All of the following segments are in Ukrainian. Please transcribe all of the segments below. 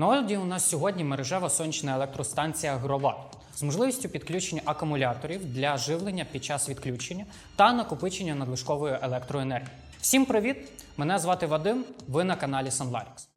На огляді у нас сьогодні мережева сонячна електростанція Гроват з можливістю підключення акумуляторів для живлення під час відключення та накопичення надлишкової електроенергії. Всім привіт! Мене звати Вадим. Ви на каналі Sunlarix.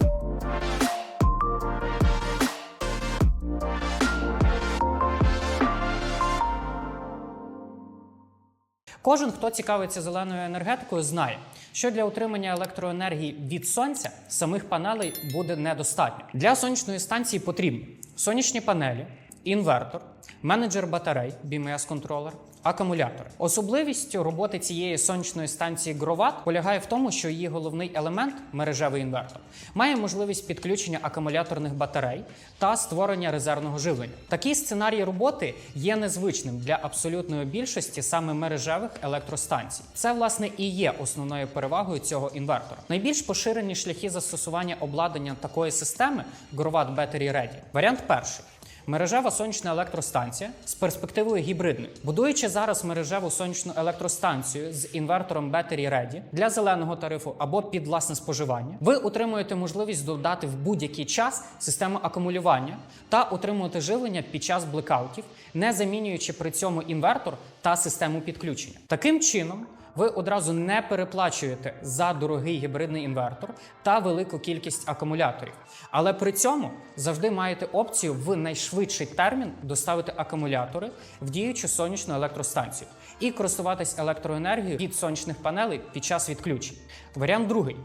Кожен, хто цікавиться зеленою енергетикою, знає, що для утримання електроенергії від сонця самих панелей буде недостатньо. Для сонячної станції потрібні сонячні панелі, інвертор, менеджер батарей, BMS контролер, акумулятори. Особливістю роботи цієї сонячної станції Гроват полягає в тому, що її головний елемент мережевий інвертор має можливість підключення акумуляторних батарей та створення резервного живлення. Такий сценарій роботи є незвичним для абсолютної більшості саме мережевих електростанцій. Це власне і є основною перевагою цього інвертора. Найбільш поширені шляхи застосування обладнання такої системи Grovat Battery Ready. Варіант перший. Мережева сонячна електростанція з перспективою гібридної. Будуючи зараз мережеву сонячну електростанцію з інвертором Battery Ready для зеленого тарифу або під власне споживання, ви отримуєте можливість додати в будь-який час систему акумулювання та отримувати живлення під час блекаутів, не замінюючи при цьому інвертор та систему підключення. Таким чином. Ви одразу не переплачуєте за дорогий гібридний інвертор та велику кількість акумуляторів. Але при цьому завжди маєте опцію в найшвидший термін доставити акумулятори в діючу сонячну електростанцію і користуватись електроенергією від сонячних панелей під час відключень. Варіант другий: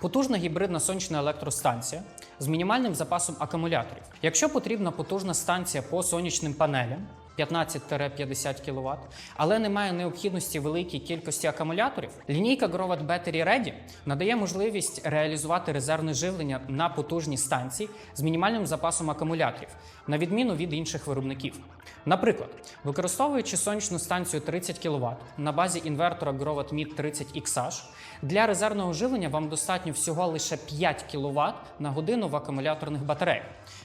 потужна гібридна сонячна електростанція з мінімальним запасом акумуляторів. Якщо потрібна потужна станція по сонячним панелям. 15-50 кВт, але немає необхідності великій кількості акумуляторів. Лінійка Grovat Battery Ready надає можливість реалізувати резервне живлення на потужній станції з мінімальним запасом акумуляторів, на відміну від інших виробників. Наприклад, використовуючи сонячну станцію 30 кВт на базі інвертора Grovat Mid 30 XH, для резервного живлення вам достатньо всього лише 5 кВт на годину в акумуляторних батареях.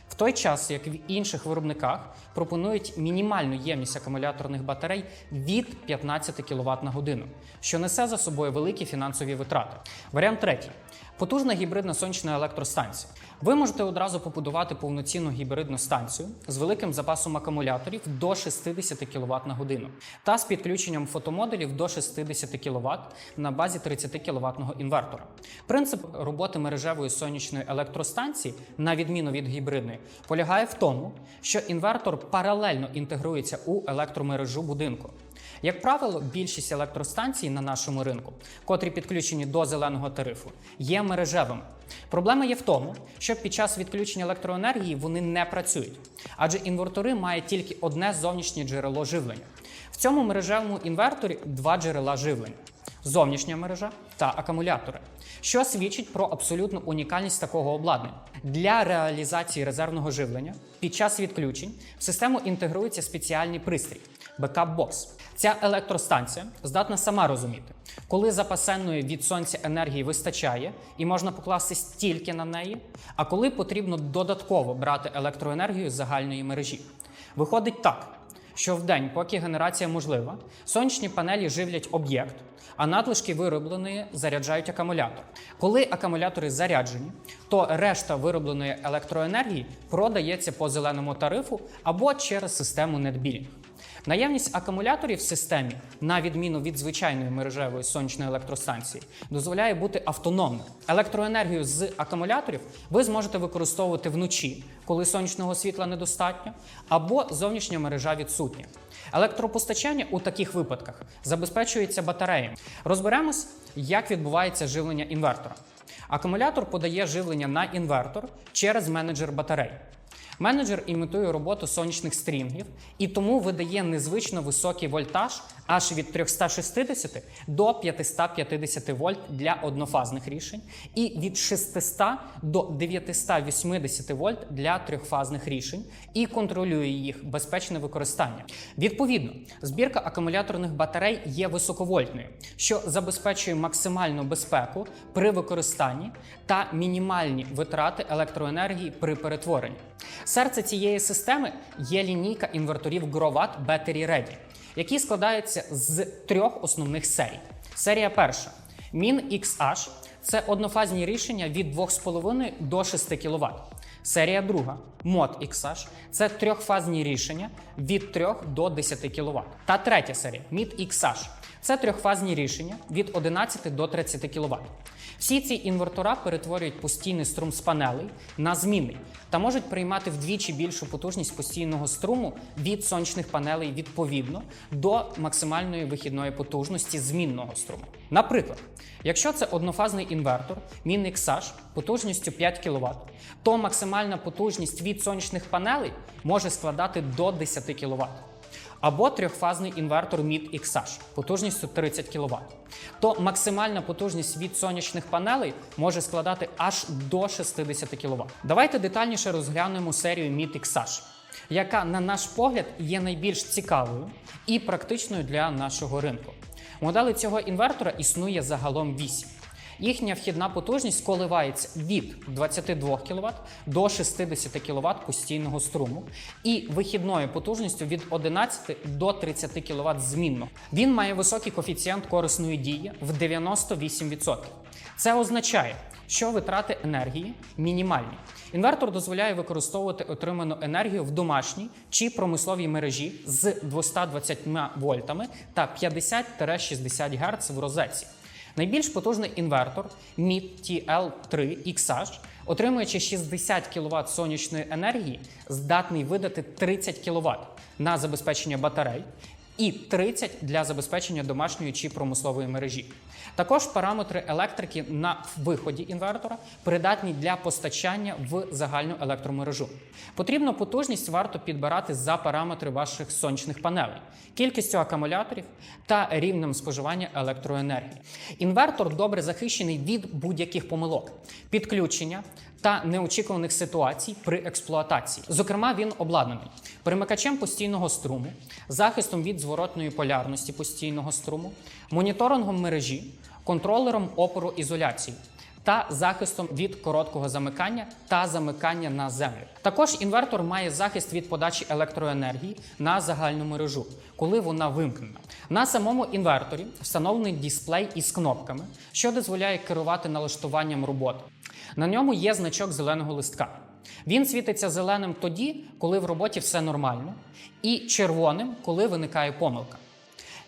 В той час, як в інших виробниках пропонують мінімальну ємність акумуляторних батарей від 15 кВт на годину, що несе за собою великі фінансові витрати. Варіант третій. Потужна гібридна сонячна електростанція. Ви можете одразу побудувати повноцінну гібридну станцію з великим запасом акумуляторів до 60 кВт на годину та з підключенням фотомодулів до 60 кВт на базі 30 кВт інвертора. Принцип роботи мережевої сонячної електростанції, на відміну від гібридної, полягає в тому, що інвертор паралельно інтегрується у електромережу будинку. Як правило, більшість електростанцій на нашому ринку, котрі підключені до зеленого тарифу, є мережевими. Проблема є в тому, що під час відключення електроенергії вони не працюють, адже інвертори мають тільки одне зовнішнє джерело живлення. В цьому мережевому інверторі два джерела живлення: зовнішня мережа та акумулятори, що свідчить про абсолютну унікальність такого обладнання. Для реалізації резервного живлення під час відключень в систему інтегрується спеціальний пристрій бекап-бокс. Ця електростанція здатна сама розуміти, коли запасенної від сонця енергії вистачає і можна покластись тільки на неї, а коли потрібно додатково брати електроенергію з загальної мережі. Виходить так, що в день, поки генерація можлива, сонячні панелі живлять об'єкт, а надлишки виробленої заряджають акумулятор. Коли акумулятори заряджені, то решта виробленої електроенергії продається по зеленому тарифу або через систему NetBilling. Наявність акумуляторів в системі, на відміну від звичайної мережевої сонячної електростанції, дозволяє бути автономним. Електроенергію з акумуляторів ви зможете використовувати вночі, коли сонячного світла недостатньо, або зовнішня мережа відсутня. Електропостачання у таких випадках забезпечується батареями. Розберемось, як відбувається живлення інвертора. Акумулятор подає живлення на інвертор через менеджер батарей. Менеджер імітує роботу сонячних стрінгів і тому видає незвично високий вольтаж аж від 360 до 550 вольт для однофазних рішень, і від 600 до 980 вольт для трьохфазних рішень, і контролює їх безпечне використання. Відповідно, збірка акумуляторних батарей є високовольтною, що забезпечує максимальну безпеку при використанні та мінімальні витрати електроенергії при перетворенні. Серце цієї системи є лінійка інверторів Grovat Battery Ready, які складаються з трьох основних серій. Серія перша Min XH це однофазні рішення від 2,5 до 6 кВт. Серія друга Mod XH – це трьохфазні рішення від 3 до 10 кВт. Та третя серія Mid XH – це трьохфазні рішення від 11 до 30 кВт. Всі ці інвертора перетворюють постійний струм з панелей на змінний та можуть приймати вдвічі більшу потужність постійного струму від сонячних панелей відповідно до максимальної вихідної потужності змінного струму. Наприклад, якщо це однофазний інвертор MinXH потужністю 5 кВт, то максимальна потужність від сонячних панелей може складати до 10 кВт або трьохфазний інвертор MID XH потужністю 30 кВт, то максимальна потужність від сонячних панелей може складати аж до 60 кВт. Давайте детальніше розглянемо серію MID XH, яка, на наш погляд, є найбільш цікавою і практичною для нашого ринку. Моделей цього інвертора існує загалом 8. Їхня вхідна потужність коливається від 22 кВт до 60 кВт постійного струму і вихідною потужністю від 11 до 30 кВт змінно. Він має високий коефіцієнт корисної дії в 98%. Це означає, що витрати енергії мінімальні. Інвертор дозволяє використовувати отриману енергію в домашній чи промисловій мережі з 220 вольтами та 50-60 Гц в розетці. Найбільш потужний інвертор MIT TL3 XH, отримуючи 60 кВт сонячної енергії, здатний видати 30 кВт на забезпечення батарей і 30 для забезпечення домашньої чи промислової мережі. Також параметри електрики на виході інвертора придатні для постачання в загальну електромережу. Потрібну потужність варто підбирати за параметри ваших сонячних панелей, кількістю акумуляторів та рівнем споживання електроенергії. Інвертор добре захищений від будь-яких помилок, підключення та неочікуваних ситуацій при експлуатації. Зокрема, він обладнаний перемикачем постійного струму, захистом від зворотної полярності постійного струму, моніторингом мережі, контролером опору ізоляції. Та захистом від короткого замикання та замикання на землю. Також інвертор має захист від подачі електроенергії на загальну мережу, коли вона вимкнена. На самому інверторі встановлений дисплей із кнопками, що дозволяє керувати налаштуванням роботи. На ньому є значок зеленого листка. Він світиться зеленим тоді, коли в роботі все нормально, і червоним, коли виникає помилка.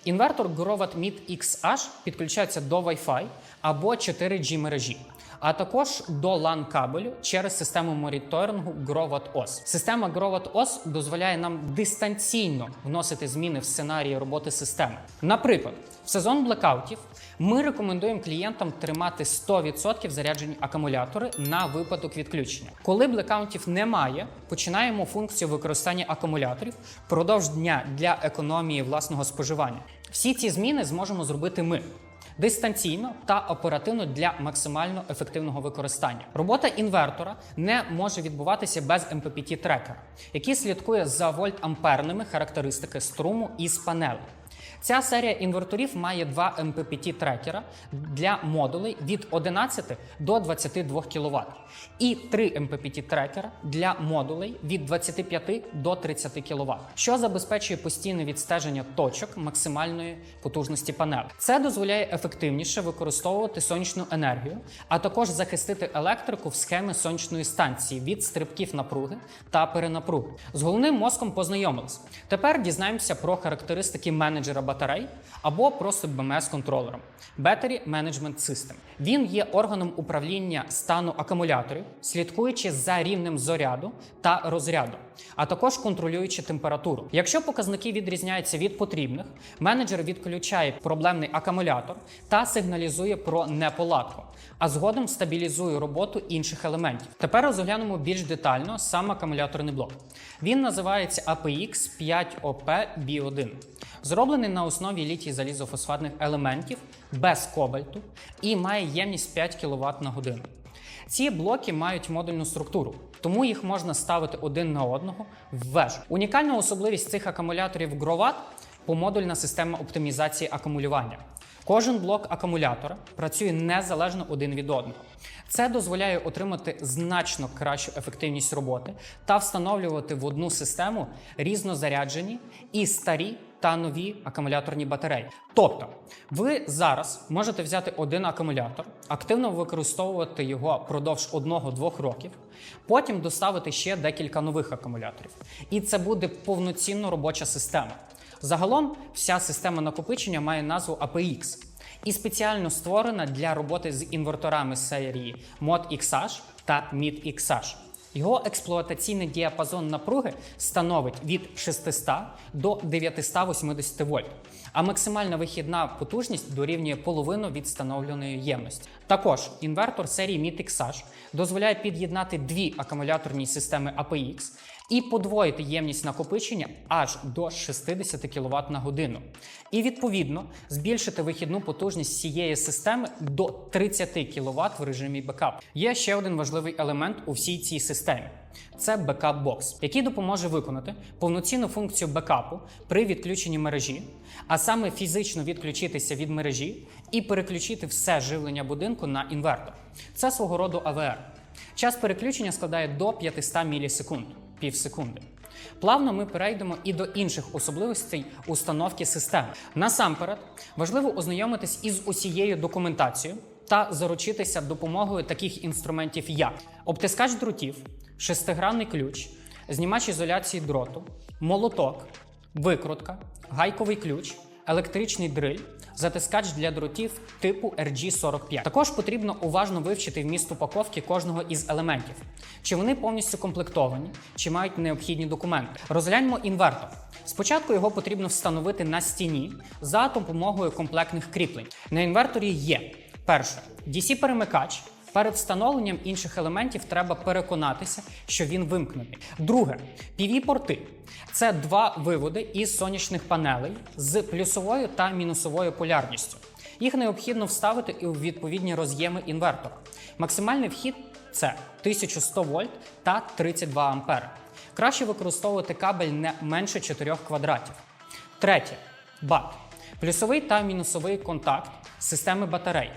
Інвертор Grovat Mid XH підключається до Wi-Fi або 4G мережі, а також до LAN кабелю через систему моніторингу Grovat OS. Система Grovat OS дозволяє нам дистанційно вносити зміни в сценарії роботи системи. Наприклад, в сезон блекаутів ми рекомендуємо клієнтам тримати 100% заряджені акумулятори на випадок відключення. Коли блекаутів немає, починаємо функцію використання акумуляторів впродовж дня для економії власного споживання. Всі ці зміни зможемо зробити ми. Дистанційно та оперативно для максимально ефективного використання. Робота інвертора не може відбуватися без MPPT трекера, який слідкує за вольт-амперними характеристики струму із панелей. Ця серія інверторів має два MPPT трекера для модулей від 11 до 22 кВт і три MPPT трекера для модулей від 25 до 30 кВт, що забезпечує постійне відстеження точок максимальної потужності панелі. Це дозволяє ефективніше використовувати сонячну енергію, а також захистити електрику в схемі сонячної станції від стрибків напруги та перенапруги. З головним мозком познайомились. Тепер дізнаємося про характеристики менеджера батарей або просто BMS контролером Battery Management System. Він є органом управління стану акумуляторів, слідкуючи за рівнем зоряду та розряду, а також контролюючи температуру. Якщо показники відрізняються від потрібних, менеджер відключає проблемний акумулятор та сигналізує про неполадку, а згодом стабілізує роботу інших елементів. Тепер розглянемо більш детально сам акумуляторний блок. Він називається APX 5OP B1. Зроблений на основі літій залізофосфатних елементів без кобальту і має ємність 5 кВт на годину. Ці блоки мають модульну структуру, тому їх можна ставити один на одного в вежу. Унікальна особливість цих акумуляторів Grovat – помодульна система оптимізації акумулювання. Кожен блок акумулятора працює незалежно один від одного. Це дозволяє отримати значно кращу ефективність роботи та встановлювати в одну систему різнозаряджені і старі та нові акумуляторні батареї. Тобто, ви зараз можете взяти один акумулятор, активно використовувати його впродовж 1-2 років, потім доставити ще декілька нових акумуляторів. І це буде повноцінно робоча система. Загалом, вся система накопичення має назву APX і спеціально створена для роботи з інверторами серії Mod-XH та Mid-XH. Його експлуатаційний діапазон напруги становить від 600 до 980 вольт, а максимальна вихідна потужність дорівнює половину від встановленої ємності. Також інвертор серії Mid-XH дозволяє під'єднати дві акумуляторні системи APX і подвоїти ємність накопичення аж до 60 кВт на годину. І відповідно збільшити вихідну потужність цієї системи до 30 кВт в режимі бекап. Є ще один важливий елемент у всій цій системі. Це бекап-бокс, який допоможе виконати повноцінну функцію бекапу при відключенні мережі, а саме фізично відключитися від мережі і переключити все живлення будинку на інвертор. Це свого роду АВР. Час переключення складає до 500 мілісекунд пів секунди. Плавно ми перейдемо і до інших особливостей установки системи. Насамперед, важливо ознайомитись із усією документацією та заручитися допомогою таких інструментів, як обтискач дротів, шестигранний ключ, знімач ізоляції дроту, молоток, викрутка, гайковий ключ, електричний дриль, затискач для дротів типу RG45. Також потрібно уважно вивчити вміст упаковки кожного із елементів, чи вони повністю комплектовані, чи мають необхідні документи. Розгляньмо інвертор. Спочатку його потрібно встановити на стіні за допомогою комплектних кріплень. На інверторі є перше DC-перемикач. Перед встановленням інших елементів треба переконатися, що він вимкнений. Друге, PV-порти. Це два виводи із сонячних панелей з плюсовою та мінусовою полярністю. Їх необхідно вставити у відповідні роз'єми інвертора. Максимальний вхід це 1100 вольт та 32 ампери. Краще використовувати кабель не менше 4 квадратів. Третє бак. Плюсовий та мінусовий контакт системи батарей.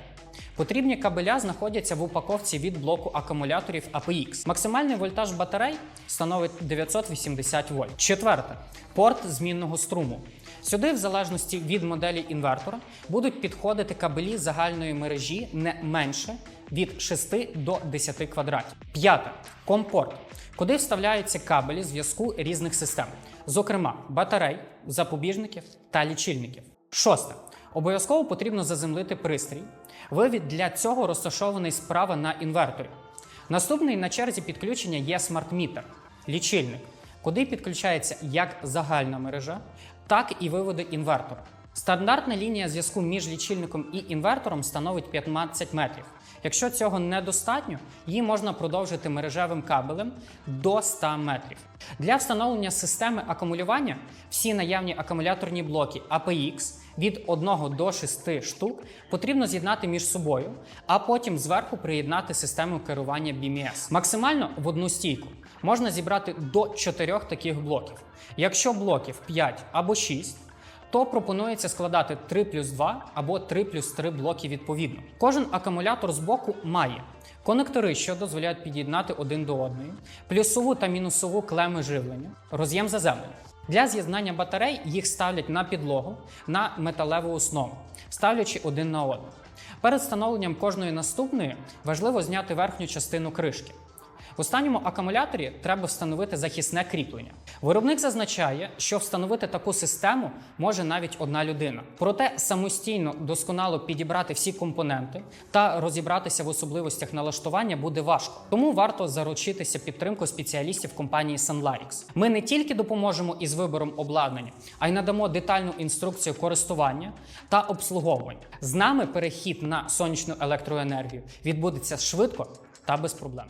Потрібні кабеля знаходяться в упаковці від блоку акумуляторів APX. Максимальний вольтаж батарей становить 980 вольт. Четверте порт змінного струму. Сюди, в залежності від моделі інвертора, будуть підходити кабелі загальної мережі не менше від 6 до 10 квадратів. П'яте компорт, куди вставляються кабелі зв'язку різних систем, зокрема батарей, запобіжників та лічильників. Шосте. Обов'язково потрібно заземлити пристрій. Вивід для цього розташований справа на інверторі. Наступний на черзі підключення є смарт-мітер – лічильник, куди підключається як загальна мережа, так і виводи інвертора. Стандартна лінія зв'язку між лічильником і інвертором становить 15 метрів. Якщо цього недостатньо, її можна продовжити мережевим кабелем до 100 метрів. Для встановлення системи акумулювання всі наявні акумуляторні блоки APX від 1 до 6 штук потрібно з'єднати між собою, а потім зверху приєднати систему керування BMS. Максимально в одну стійку можна зібрати до 4 таких блоків. Якщо блоків 5 або 6, то пропонується складати 3 плюс 2 або 3 плюс 3 блоки відповідно. Кожен акумулятор з боку має конектори, що дозволяють під'єднати один до одної, плюсову та мінусову клеми живлення, роз'єм заземлення. Для з'єднання батарей їх ставлять на підлогу на металеву основу, ставлячи один на один. Перед встановленням кожної наступної важливо зняти верхню частину кришки. В останньому акумуляторі треба встановити захисне кріплення. Виробник зазначає, що встановити таку систему може навіть одна людина. Проте самостійно досконало підібрати всі компоненти та розібратися в особливостях налаштування буде важко. Тому варто заручитися підтримкою спеціалістів компанії Sunlarix. Ми не тільки допоможемо із вибором обладнання, а й надамо детальну інструкцію користування та обслуговування. З нами перехід на сонячну електроенергію відбудеться швидко та без проблем.